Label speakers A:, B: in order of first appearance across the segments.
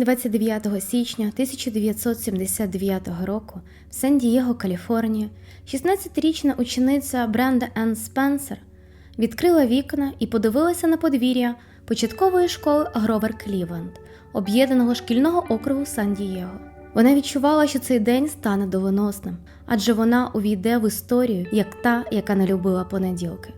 A: 29 січня 1979 року в Сан-Дієго, Каліфорнія, 16-річна учениця Бренда Енн Спенсер відкрила вікна і подивилася на подвір'я початкової школи Гровер Клівленд, об'єднаного шкільного округу Сан-Дієго. Вона відчувала, що цей день стане доленосним, адже вона увійде в історію як та, яка не любила понеділки.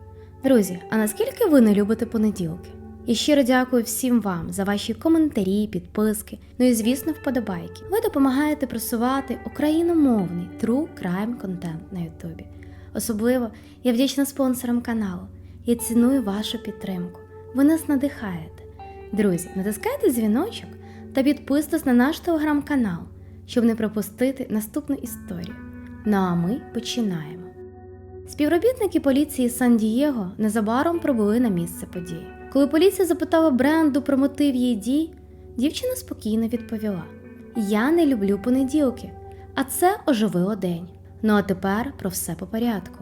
A: Друзі, а наскільки ви не любите понеділки? І щиро дякую всім вам за ваші коментарі, підписки, ну і звісно, вподобайки. Ви допомагаєте просувати україномовний true crime контент на Ютубі. Особливо я вдячна спонсорам каналу. Я ціную вашу підтримку. Ви нас надихаєте. Друзі, натискайте дзвіночок та підписуйтесь на наш телеграм-канал, щоб не пропустити наступну історію. Ну а ми починаємо. Співробітники поліції Сан-Дієго незабаром прибули на місце події. Коли поліція запитала Бренду про мотив її дій, дівчина спокійно відповіла: Я не люблю понеділки, а це оживило день. Ну а тепер про все по порядку.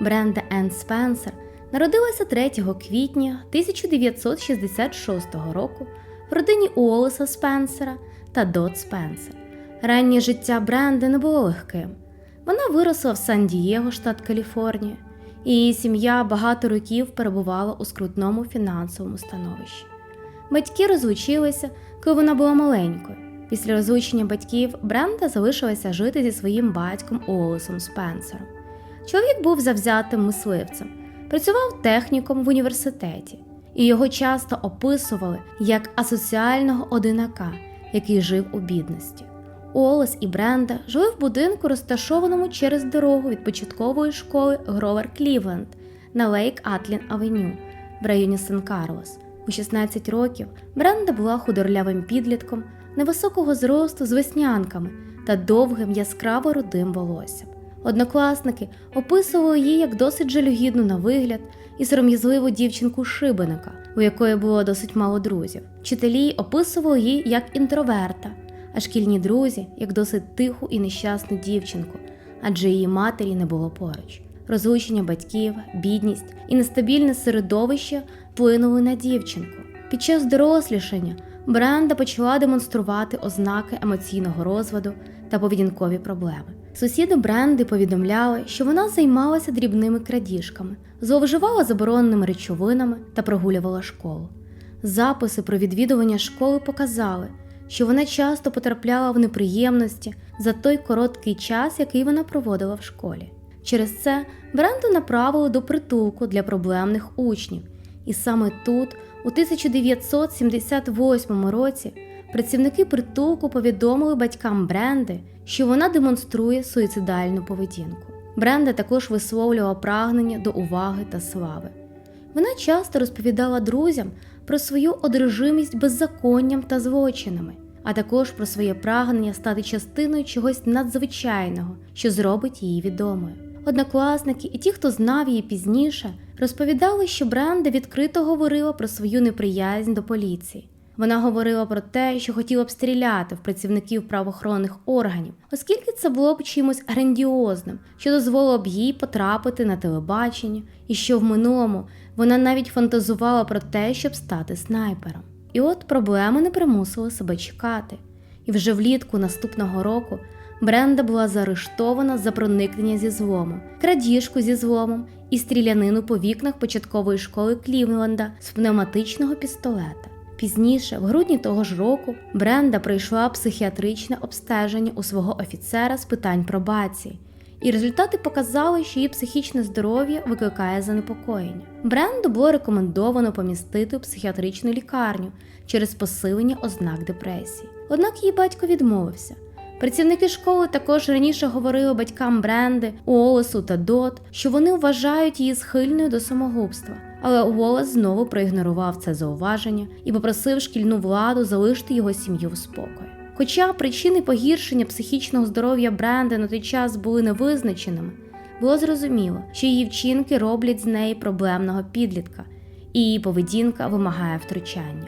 A: Бренда Енн Спенсер народилася 3 квітня 1966 року в родині Уоллеса Спенсера та Дот Спенсер. Раннє життя Бренди не було легким. Вона виросла в Сан-Дієго, штат Каліфорнія, її сім'я багато років перебувала у скрутному фінансовому становищі. Батьки розлучилися, коли вона була маленькою. Після розлучення батьків Бренда залишилася жити зі своїм батьком Олесом Спенсером. Чоловік був завзятим мисливцем, працював техніком в університеті, і його часто описували як асоціального одинака, який жив у бідності. Олес і Бренда жили в будинку, розташованому через дорогу від початкової школи Гровер Клівленд на Лейк Атлін Авеню в районі Сан-Карлос. У 16 років Бренда була худорлявим підлітком невисокого зросту з веснянками та довгим яскраво рудим волоссям. Однокласники описували її як досить жалюгідну на вигляд і сором'язливу дівчинку шибеника, у якої було досить мало друзів. Вчителі описували її як інтроверта а шкільні друзі як досить тиху і нещасну дівчинку, адже її матері не було поруч. Розлучення батьків, бідність і нестабільне середовище вплинули на дівчинку. Під час дорослішання Бренда почала демонструвати ознаки емоційного розваду та поведінкові проблеми. Сусіди Бренди повідомляли, що вона займалася дрібними крадіжками, зловживала забороненими речовинами та прогулювала школу. Записи про відвідування школи показали, що вона часто потрапляла в неприємності за той короткий час, який вона проводила в школі. Через це Бренду направили до притулку для проблемних учнів, і саме тут, у 1978 році, працівники притулку повідомили батькам Бренди, що вона демонструє суїцидальну поведінку. Бренда також висловлювала прагнення до уваги та слави. Вона часто розповідала друзям про свою одержимість беззаконням та злочинами, а також про своє прагнення стати частиною чогось надзвичайного, що зробить її відомою. Однокласники і ті, хто знав її пізніше, розповідали, що Бренда відкрито говорила про свою неприязнь до поліції. Вона говорила про те, що хотіла б стріляти в працівників правоохоронних органів, оскільки це було б чимось грандіозним, що дозволило б їй потрапити на телебачення, і що в минулому вона навіть фантазувала про те, щоб стати снайпером. І от проблеми не примусили себе чекати. І вже влітку наступного року Бренда була заарештована за проникнення зі зломом, крадіжку зі зломом і стрілянину по вікнах початкової школи Клівленда з пневматичного пістолета. Пізніше, в грудні того ж року, Бренда пройшла психіатричне обстеження у свого офіцера з питань пробації, і результати показали, що її психічне здоров'я викликає занепокоєння. Бренду було рекомендовано помістити у психіатричну лікарню через посилення ознак депресії. Однак її батько відмовився. Працівники школи також раніше говорили батькам Бренди, Уолесу та Дот, що вони вважають її схильною до самогубства. Але Уолес знову проігнорував це зауваження і попросив шкільну владу залишити його сім'ю в спокої. Хоча причини погіршення психічного здоров'я Бренди на той час були невизначеними, було зрозуміло, що її вчинки роблять з неї проблемного підлітка, і її поведінка вимагає втручання.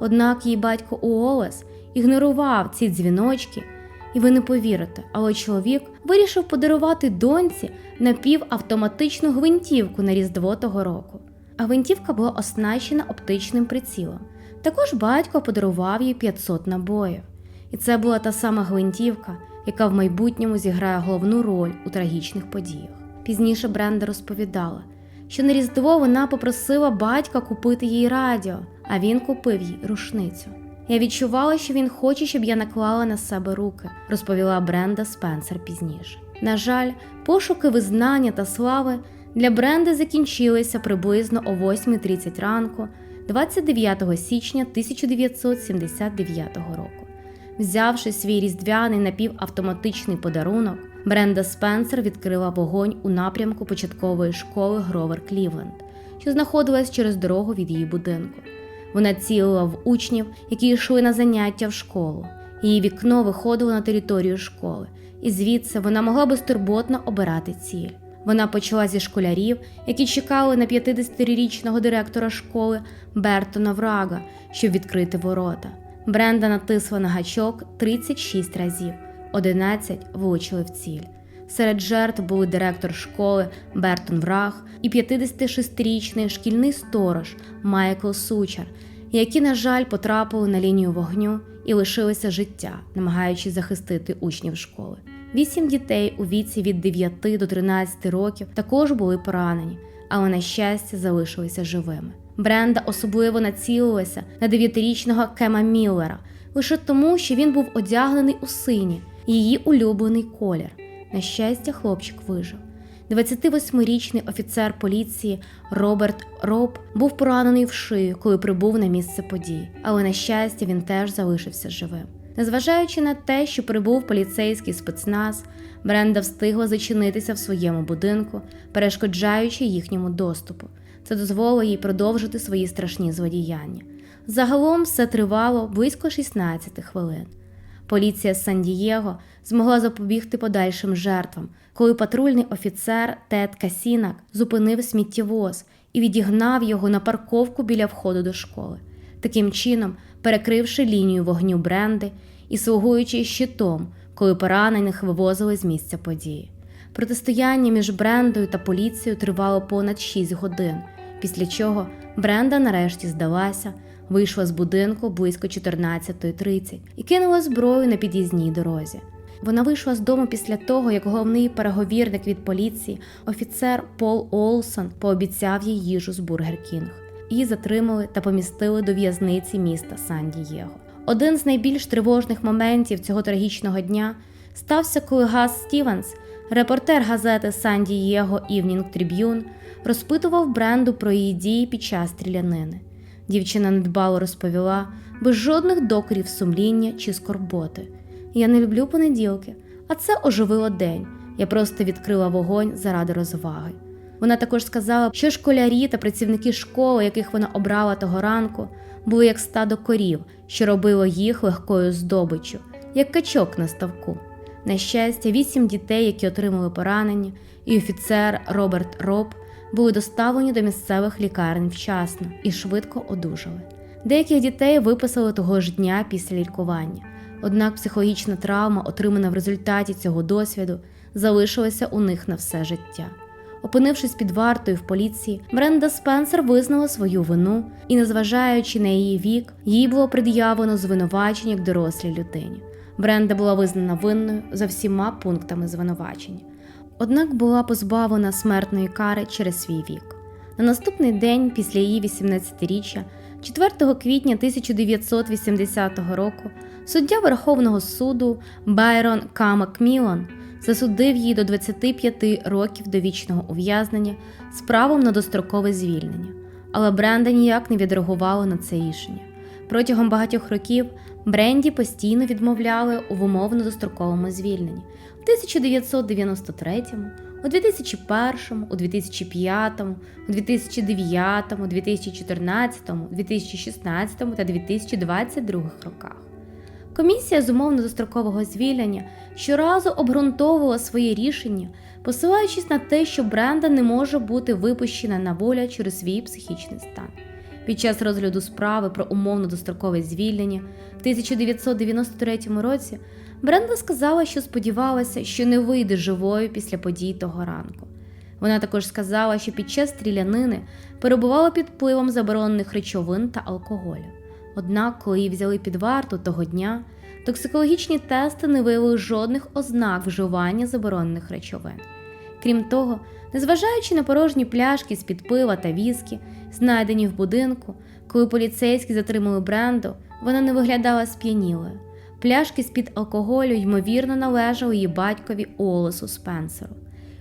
A: Однак її батько Уолес ігнорував ці дзвіночки, і ви не повірите, але чоловік вирішив подарувати доньці напівавтоматичну гвинтівку на Різдво того року. А гвинтівка була оснащена оптичним прицілом, Також батько подарував їй 500 набоїв. І це була та сама гвинтівка, яка в майбутньому зіграє головну роль у трагічних подіях. Пізніше Бренда розповідала, що на Різдво вона попросила батька купити їй радіо, а він купив їй рушницю. Я відчувала, що він хоче, щоб я наклала на себе руки, розповіла Бренда Спенсер пізніше. На жаль, пошуки визнання та слави для Бренди закінчилися приблизно о 8.30 ранку, 29 січня 1979 року. Взявши свій різдвяний напівавтоматичний подарунок, Бренда Спенсер відкрила вогонь у напрямку початкової школи Гровер Клівленд, що знаходилась через дорогу від її будинку. Вона цілила в учнів, які йшли на заняття в школу. Її вікно виходило на територію школи, і звідси вона могла безтурботно обирати ціль. Вона почала зі школярів, які чекали на 50-річного директора школи Бертона Врага, щоб відкрити ворота. Бренда натисла на гачок 36 разів, 11 влучили в ціль. Серед жертв були директор школи Бертон Враг і 56-річний шкільний сторож Майкл Сучар, які, на жаль, потрапили на лінію вогню і лишилися життя, намагаючись захистити учнів школи. Вісім дітей у віці від 9 до 13 років також були поранені, але, на щастя, залишилися живими. Бренда особливо націлилася на 9-річного Кема Міллера лише тому, що він був одягнений у сині, її улюблений колір. На щастя, хлопчик вижив. 28-річний офіцер поліції Роберт Роб був поранений в шию, коли прибув на місце подій, але на щастя він теж залишився живим. Незважаючи на те, що прибув поліцейський спецназ, Бренда встигла зачинитися в своєму будинку, перешкоджаючи їхньому доступу. Це дозволило їй продовжити свої страшні злодіяння. Загалом все тривало близько 16 хвилин. Поліція Сан-Дієго змогла запобігти подальшим жертвам, коли патрульний офіцер Тед Касінак зупинив сміттєвоз і відігнав його на парковку біля входу до школи, таким чином перекривши лінію вогню бренди і слугуючи щитом, коли поранених вивозили з місця події. Протистояння між брендою та поліцією тривало понад 6 годин, після чого Бренда нарешті здалася вийшла з будинку близько 14.30 і кинула зброю на під'їзній дорозі. Вона вийшла з дому після того, як головний переговірник від поліції, офіцер Пол Олсон, пообіцяв їй їжу з Бургер Кінг. Її затримали та помістили до в'язниці міста Сан-Дієго. Один з найбільш тривожних моментів цього трагічного дня стався, коли Газ Стівенс, репортер газети Сан-Дієго Evening Tribune, розпитував бренду про її дії під час стрілянини. Дівчина недбало розповіла, без жодних докорів сумління чи скорботи. Я не люблю понеділки, а це оживило день. Я просто відкрила вогонь заради розваги. Вона також сказала, що школярі та працівники школи, яких вона обрала того ранку, були як стадо корів, що робило їх легкою здобиччю, як качок на ставку. На щастя, вісім дітей, які отримали поранення, і офіцер Роберт Роб були доставлені до місцевих лікарень вчасно і швидко одужали. Деяких дітей виписали того ж дня після лікування, однак психологічна травма, отримана в результаті цього досвіду, залишилася у них на все життя. Опинившись під вартою в поліції, Бренда Спенсер визнала свою вину і, незважаючи на її вік, їй було пред'явлено звинувачення як дорослій людині. Бренда була визнана винною за всіма пунктами звинувачення однак була позбавлена смертної кари через свій вік. На наступний день після її 18-річчя, 4 квітня 1980 року, суддя Верховного суду Байрон К. Макмілан засудив її до 25 років довічного ув'язнення з правом на дострокове звільнення, але Бренда ніяк не відреагувала на це рішення. Протягом багатьох років Бренді постійно відмовляли у умовно достроковому звільненні 1993, у 2001, у 2005, у 2009, у 2014, у 2016 та 2022 роках. Комісія з умовно дострокового звільнення щоразу обґрунтовувала своє рішення, посилаючись на те, що Бренда не може бути випущена на воля через свій психічний стан. Під час розгляду справи про умовно дострокове звільнення в 1993 році Бренда сказала, що сподівалася, що не вийде живою після подій того ранку. Вона також сказала, що під час стрілянини перебувала під впливом заборонених речовин та алкоголю. Однак, коли її взяли під варту того дня, токсикологічні тести не виявили жодних ознак вживання заборонених речовин. Крім того, незважаючи на порожні пляшки з-під пива та віскі, знайдені в будинку, коли поліцейські затримали Бренду, вона не виглядала сп'янілою. Пляшки з-під алкоголю, ймовірно, належали її батькові Олесу Спенсеру.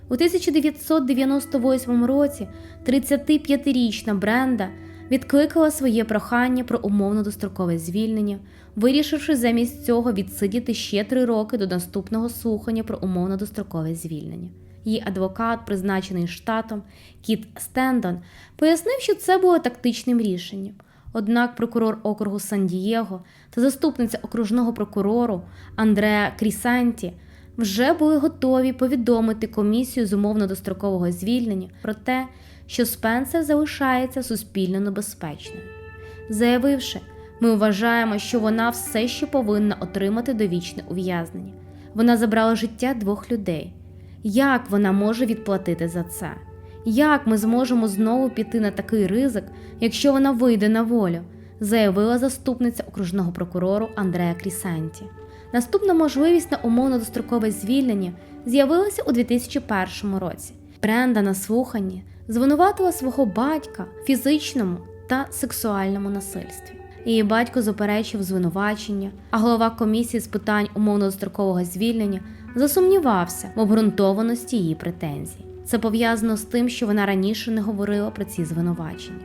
A: У 1998 році 35-річна Бренда відкликала своє прохання про умовно дострокове звільнення, вирішивши замість цього відсидіти ще три роки до наступного слухання про умовно дострокове звільнення. Її адвокат, призначений штатом Кіт Стендон, пояснив, що це було тактичним рішенням. Однак прокурор округу Сан-Дієго та заступниця окружного прокурору Андреа Крісанті вже були готові повідомити комісію з умовно дострокового звільнення про те, що Спенсер залишається суспільно небезпечною, заявивши, ми вважаємо, що вона все ще повинна отримати довічне ув'язнення. Вона забрала життя двох людей. Як вона може відплатити за це? Як ми зможемо знову піти на такий ризик, якщо вона вийде на волю? заявила заступниця окружного прокурору Андреа Крісанті. Наступна можливість на умовно дострокове звільнення з'явилася у 2001 році. Бренда на слуханні звинуватила свого батька в фізичному та сексуальному насильстві. Її батько заперечив звинувачення, а голова комісії з питань умовно-дострокового звільнення засумнівався в обґрунтованості її претензій. Це пов'язано з тим, що вона раніше не говорила про ці звинувачення.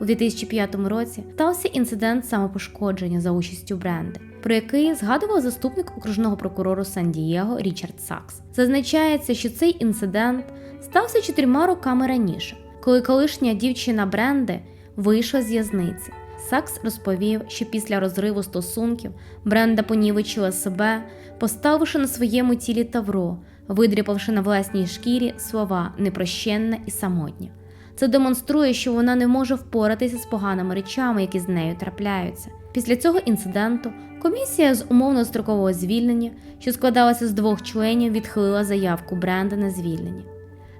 A: У 2005 році стався інцидент самопошкодження за участю Бренди, про який згадував заступник окружного прокурору Сан-Дієго Річард Сакс. Зазначається, що цей інцидент стався чотирма роками раніше, коли колишня дівчина Бренди вийшла з в'язниці. Сакс розповів, що після розриву стосунків Бренда понівечила себе, поставивши на своєму тілі тавро, видріпавши на власній шкірі слова непрощенна і самотня. Це демонструє, що вона не може впоратися з поганими речами, які з нею трапляються. Після цього інциденту комісія з умовно строкового звільнення, що складалася з двох членів, відхилила заявку Бренда на звільнення.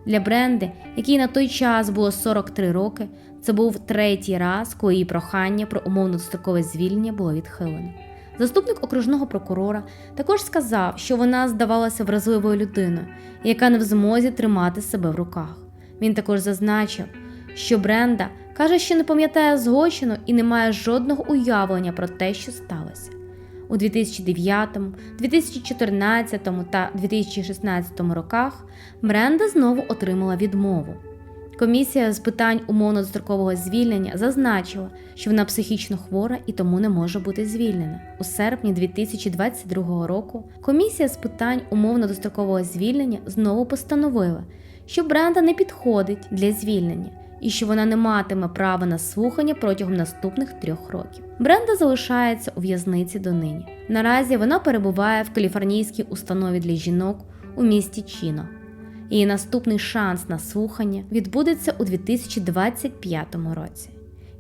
A: Для Бренди, якій на той час було 43 роки, це був третій раз, коли її прохання про умовно дострокове звільнення було відхилено. Заступник окружного прокурора також сказав, що вона здавалася вразливою людиною, яка не в змозі тримати себе в руках. Він також зазначив, що Бренда каже, що не пам'ятає злочину і не має жодного уявлення про те, що сталося. У 2009, 2014 та 2016 роках Бренда знову отримала відмову. Комісія з питань умовно-дострокового звільнення зазначила, що вона психічно хвора і тому не може бути звільнена. У серпні 2022 року комісія з питань умовно-дострокового звільнення знову постановила, що Бренда не підходить для звільнення і що вона не матиме права на слухання протягом наступних трьох років. Бренда залишається у в'язниці донині. Наразі вона перебуває в каліфорнійській установі для жінок у місті Чіно. Її наступний шанс на слухання відбудеться у 2025 році.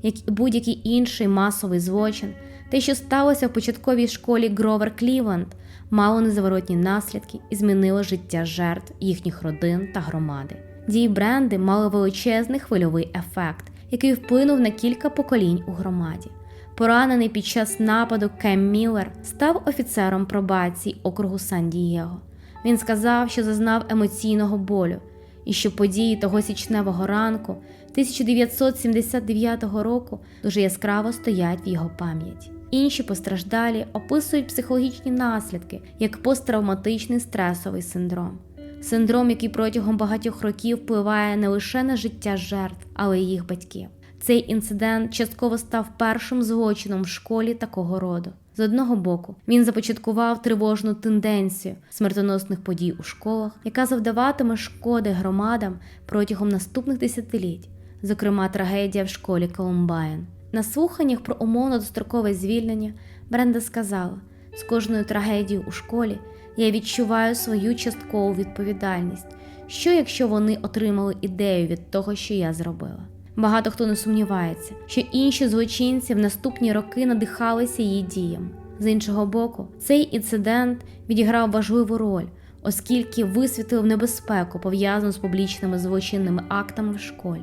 A: Як і будь-який інший масовий злочин, те, що сталося в початковій школі Гровер Клівленд, мало незаворотні наслідки і змінило життя жертв, їхніх родин та громади. Дії бренди мали величезний хвильовий ефект, який вплинув на кілька поколінь у громаді. Поранений під час нападу Кем Міллер став офіцером пробації округу Сан-Дієго. Він сказав, що зазнав емоційного болю, і що події того січневого ранку 1979 року дуже яскраво стоять в його пам'яті. Інші постраждалі описують психологічні наслідки як посттравматичний стресовий синдром. Синдром, який протягом багатьох років впливає не лише на життя жертв, але й їх батьків. Цей інцидент частково став першим злочином в школі такого роду. З одного боку, він започаткував тривожну тенденцію смертоносних подій у школах, яка завдаватиме шкоди громадам протягом наступних десятиліть, зокрема трагедія в школі Колумбайн. На слуханнях про умовно дострокове звільнення Бренда сказала: з кожною трагедією у школі я відчуваю свою часткову відповідальність. Що якщо вони отримали ідею від того, що я зробила? Багато хто не сумнівається, що інші злочинці в наступні роки надихалися її діям. З іншого боку, цей інцидент відіграв важливу роль, оскільки висвітлив небезпеку, пов'язану з публічними злочинними актами в школі.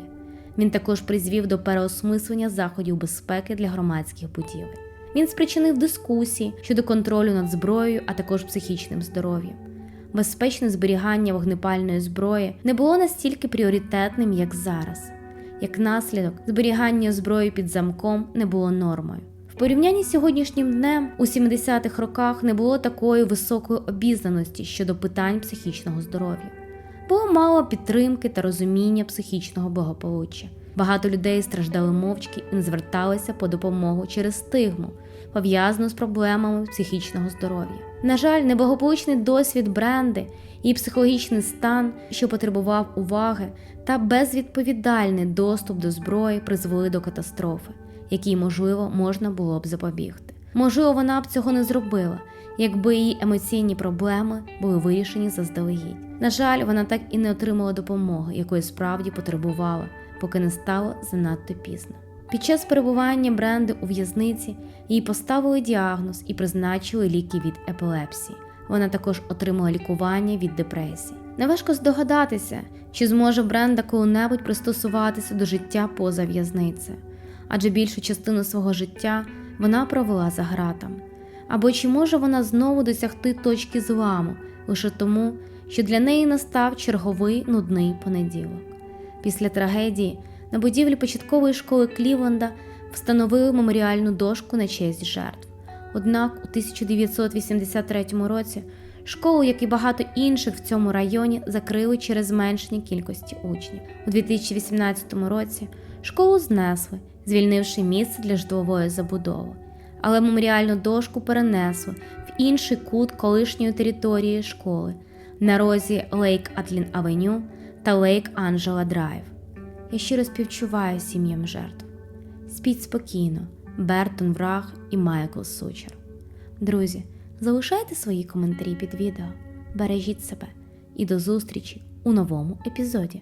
A: Він також призвів до переосмислення заходів безпеки для громадських будівель. Він спричинив дискусії щодо контролю над зброєю, а також психічним здоров'ям. Безпечне зберігання вогнепальної зброї не було настільки пріоритетним, як зараз. Як наслідок, зберігання зброї під замком не було нормою. В порівнянні з сьогоднішнім днем у 70-х роках не було такої високої обізнаності щодо питань психічного здоров'я. Було мало підтримки та розуміння психічного благополуччя. Багато людей страждали мовчки і не зверталися по допомогу через стигму, пов'язану з проблемами психічного здоров'я. На жаль, неблагополучний досвід бренди і психологічний стан, що потребував уваги, та безвідповідальний доступ до зброї призвели до катастрофи, якій, можливо, можна було б запобігти. Можливо, вона б цього не зробила, якби її емоційні проблеми були вирішені заздалегідь. На жаль, вона так і не отримала допомоги, якої справді потребувала, поки не стало занадто пізно. Під час перебування бренди у в'язниці їй поставили діагноз і призначили ліки від епілепсії. Вона також отримала лікування від депресії. Неважко здогадатися, чи зможе бренда коли-небудь пристосуватися до життя поза в'язницею, адже більшу частину свого життя вона провела за ґратами. Або чи може вона знову досягти точки зламу лише тому, що для неї настав черговий нудний понеділок. Після трагедії на будівлі початкової школи Клівленда встановили меморіальну дошку на честь жертв. Однак у 1983 році школу, як і багато інших в цьому районі, закрили через зменшення кількості учнів. У 2018 році школу знесли, звільнивши місце для житлової забудови. Але меморіальну дошку перенесли в інший кут колишньої території школи на розі Лейк Атлін Авеню та Лейк Анджела Драйв. Я щиро співчуваю сім'ям жертв. Спіть спокійно, Бертон Враг і Майкл Сучер. Друзі, залишайте свої коментарі під відео, бережіть себе і до зустрічі у новому епізоді.